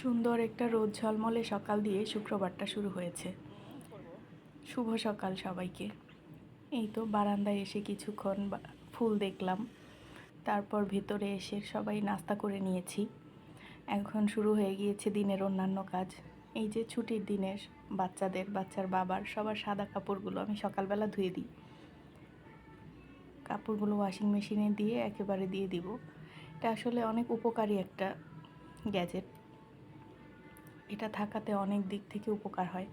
সুন্দর একটা রোদ ঝলমলে সকাল দিয়ে শুক্রবারটা শুরু হয়েছে। শুভ সকাল সবাইকে। এই তো বারান্দায় এসে কিছুক্ষণ ফুল দেখলাম। তারপর ভেতরে এসে সবাই নাস্তা করে নিয়েছি। এখন শুরু হয়ে গিয়েছে দিনের অন্যান্য কাজ। এই যে ছুটির দিনের বাচ্চাদের, বাচ্চার বাবার সবার সাদা কাপড়গুলো আমি সকালবেলা ধুয়ে দিই। কাপড়গুলো ওয়াশিং মেশিনে দিয়ে একেবারে দিয়ে দিব। এটা আসলে অনেক উপকারী একটা গ্যাজেট এটা থাকাতে অনেক দিক থেকে উপকার হয়।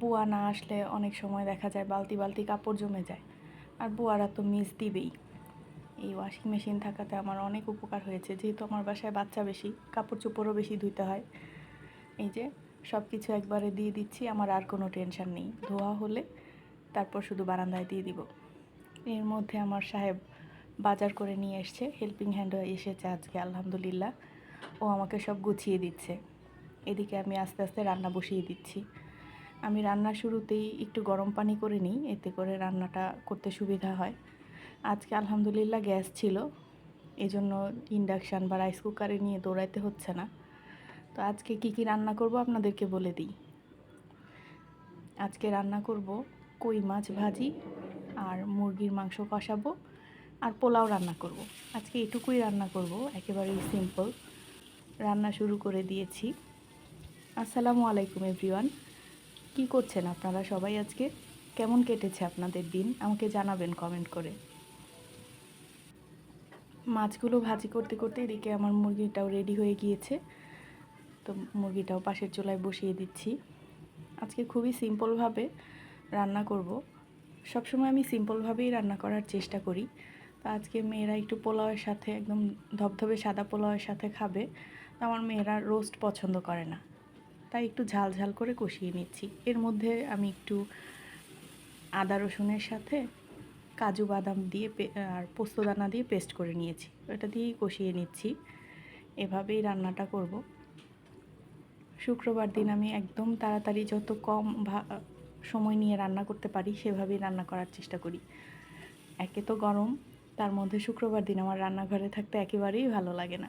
বুয়া না আসলে অনেক সময় দেখা যায় বালতি বালতি কাপড় জমে যায়। আর বুয়ারা তো মিস দিবেই। এই ওয়াশিং মেশিন থাকাতে আমার অনেক উপকার হয়েছে। যেহেতু আমার বাসায় বাচ্চা বেশি, কাপড় চোপড়ও বেশি ধুইতে হয়। এই যে সব কিছু একবারে দিয়ে দিচ্ছি, আমার আর কোনো টেনশন নেই। ধোয়া হলে তারপর শুধু বারান্দায় দিয়ে দিব। এর মধ্যে আমার সাহেব বাজার করে নিয়ে এসছে। হেল্পিং হ্যান্ড এসেছে আজকে, আলহামদুলিল্লাহ। ও আমাকে সব গুছিয়ে দিচ্ছে। এদিকে আমি আস্তে আস্তে রান্না বসিয়ে দিচ্ছি। আমি রান্নার শুরুতেই একটু গরম পানি করে নিই, এতে করে রান্নাটা করতে সুবিধা হয়। আজকে আলহামদুলিল্লাহ গ্যাস ছিল, এজন্য ইন্ডাকশান বা রাইস কুকারে নিয়ে দৌড়াইতে হচ্ছে না। তো আজকে কি কি রান্না করব আপনাদেরকে বলে দিই। আজকে রান্না করব কই মাছ ভাজি আর মুরগির মাংস কষাবো আর পোলাও রান্না করব। আজকে এটুকুই রান্না করব, একেবারেই সিম্পল। রান্না শুরু করে দিয়েছি। আসসালামু আলাইকুম, এভরিওয়ান। কি করছেন আপনারা সবাই আজকে? কেমন কেটেছে আপনাদের দিন? আমাকে জানাবেন কমেন্ট করে। মাছগুলো ভাজি করতে করতে এদিকে আমার মুরগিটাও রেডি হয়ে গিয়েছে। তো মুরগিটাও পাশের চুলায় বসিয়ে দিচ্ছি। আজকে খুবই সিম্পলভাবে রান্না করব। সবসময় আমি সিম্পলভাবেই রান্না করার চেষ্টা করি। তো আজকে মেয়েরা একটু পোলাওয়ের সাথে, একদম ধবধবে সাদা পোলাওয়ের সাথে খাবে। আমার মেয়েরা রোস্ট পছন্দ করে না। তাই একটু ঝাল ঝাল করে কষিয়ে নিচ্ছি। এর মধ্যে আমি একটু আদা রসুনের সাথে কাজু বাদাম দিয়ে আর পোস্তদানা দিয়ে পেস্ট করে নিয়েছি। এটা দিয়েই কষিয়ে নিচ্ছি। এভাবেই রান্নাটা করব। শুক্রবার দিন আমি একদম তাড়াতাড়ি যত কম সময় নিয়ে রান্না করতে পারি সেভাবেই রান্না করার চেষ্টা করি। একে তো গরম, তার মধ্যে শুক্রবার দিন আমার রান্নাঘরে থাকতে একেবারেই ভালো লাগে না।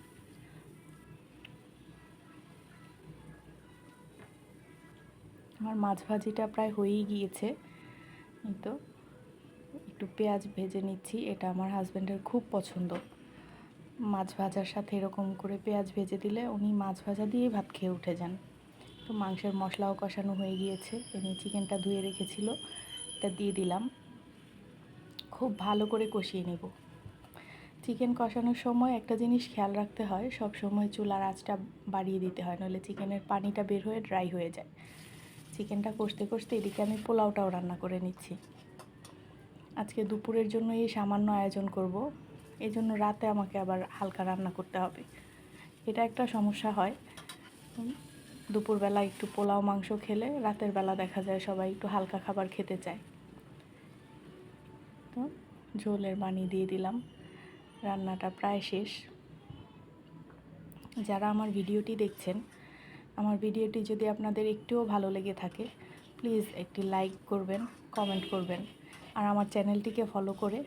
আমার মাছ ভাজিটা প্রায় হয়েই গিয়েছে। তো, একটু পেঁয়াজ ভেজে নিচ্ছি, এটা আমার হাজব্যান্ডের খুব পছন্দ। মাছ ভাজার সাথে এরকম করে পেঁয়াজ ভেজে দিলে উনি মাছ ভাজা দিয়েই ভাত খেয়ে উঠে যান। তো মাংসের মশলাও কষানো হয়ে গিয়েছে এমনি চিকেনটা ধুয়ে রেখেছিল, এটা দিয়ে দিলাম। খুব ভালো করে কষিয়ে নেব। চিকেন কষানোর সময় একটা জিনিস খেয়াল রাখতে হয় সব সময় চুলার আঁচটা বাড়িয়ে দিতে হয়, নইলে চিকেনের পানিটা বের হয়ে ড্রাই হয়ে যায়। চিকেনটা কষতে কষতে এদিকে আমি পোলাওটাও রান্না করে নিচ্ছি। আজকে দুপুরের জন্য এই সামান্য আয়োজন করব। এই জন্য রাতে আমাকে আবার হালকা রান্না করতে হবে। এটা একটা সমস্যা হয়। দুপুরবেলা একটু পোলাও মাংস খেলে রাতের বেলা দেখা যায় সবাই একটু হালকা খাবার খেতে চায়। তো ঝোলের পানি দিয়ে দিলাম। রান্নাটা প্রায় শেষ। যারা আমার ভিডিওটি দেখছেন আমার ভিডিওটি যদি আপনাদের একটুও ভালো লেগে থাকে প্লিজ একটি লাইক করবেন কমেন্ট করবেন, আর আমার চ্যানেলটিকে ফলো করে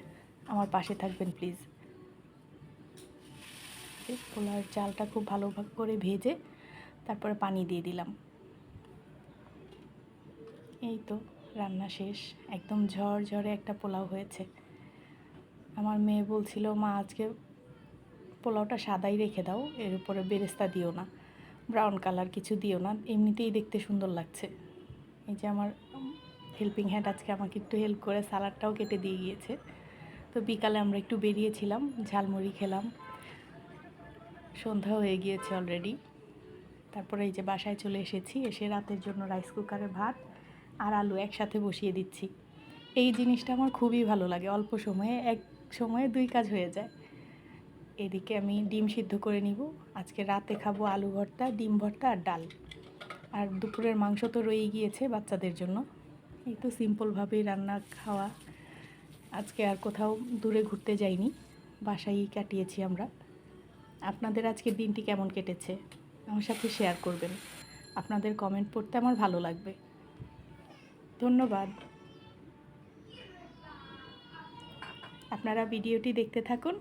আমার পাশে থাকবেন প্লিজ পোলার চালটা খুব ভালো করে ভেজে তারপরে পানি দিয়ে দিলাম। এই তো রান্না শেষ, একদম ঝরঝরে একটা পোলাও হয়েছে। আমার মেয়ে বলছিল, মা, আজকে পোলাওটা সাদাই রেখে দাও, এর উপরে বেরেস্তা দিও না। ব্রাউন কালার কিছু দিও না, এমনিতেই দেখতে সুন্দর লাগছে। এই যে আমার হেল্পিং হ্যান্ড আজকে আমাকে একটু হেল্প করে, সালাডটাও কেটে দিয়ে গিয়েছে। তো বিকালে আমরা একটু বেরিয়েছিলাম, ঝালমুড়ি খেলাম। সন্ধ্যা হয়ে গিয়েছে অলরেডি তারপরে এই যে বাসায় চলে এসেছি, এসে রাতের জন্য রাইস কুকারে ভাত আর আলু একসাথে বসিয়ে দিচ্ছি। এই জিনিসটা আমার খুবই ভালো লাগে, অল্প সময়ে, এক সময়ে দুই কাজ হয়ে যায়। এদিকে আমি ডিম সিদ্ধ করে নিব। আজকে রাতে খাব আলু ভর্তা, ডিম ভর্তা আর ডাল। আর দুপুরের মাংস তো রয়েই গিয়েছে বাচ্চাদের জন্য। এই তো সিম্পলভাবেই রান্না খাওয়া। আজকে আর কোথাও দূরে ঘুরতে যাইনি। বাসায়ই কাটিয়েছি আমরা। আপনাদের আজকের দিনটি কেমন কেটেছে? আমার সাথে শেয়ার করবেন। আপনাদের কমেন্ট পড়তে আমার ভালো লাগবে। ধন্যবাদ। আপনারা ভিডিওটি দেখতে থাকুন।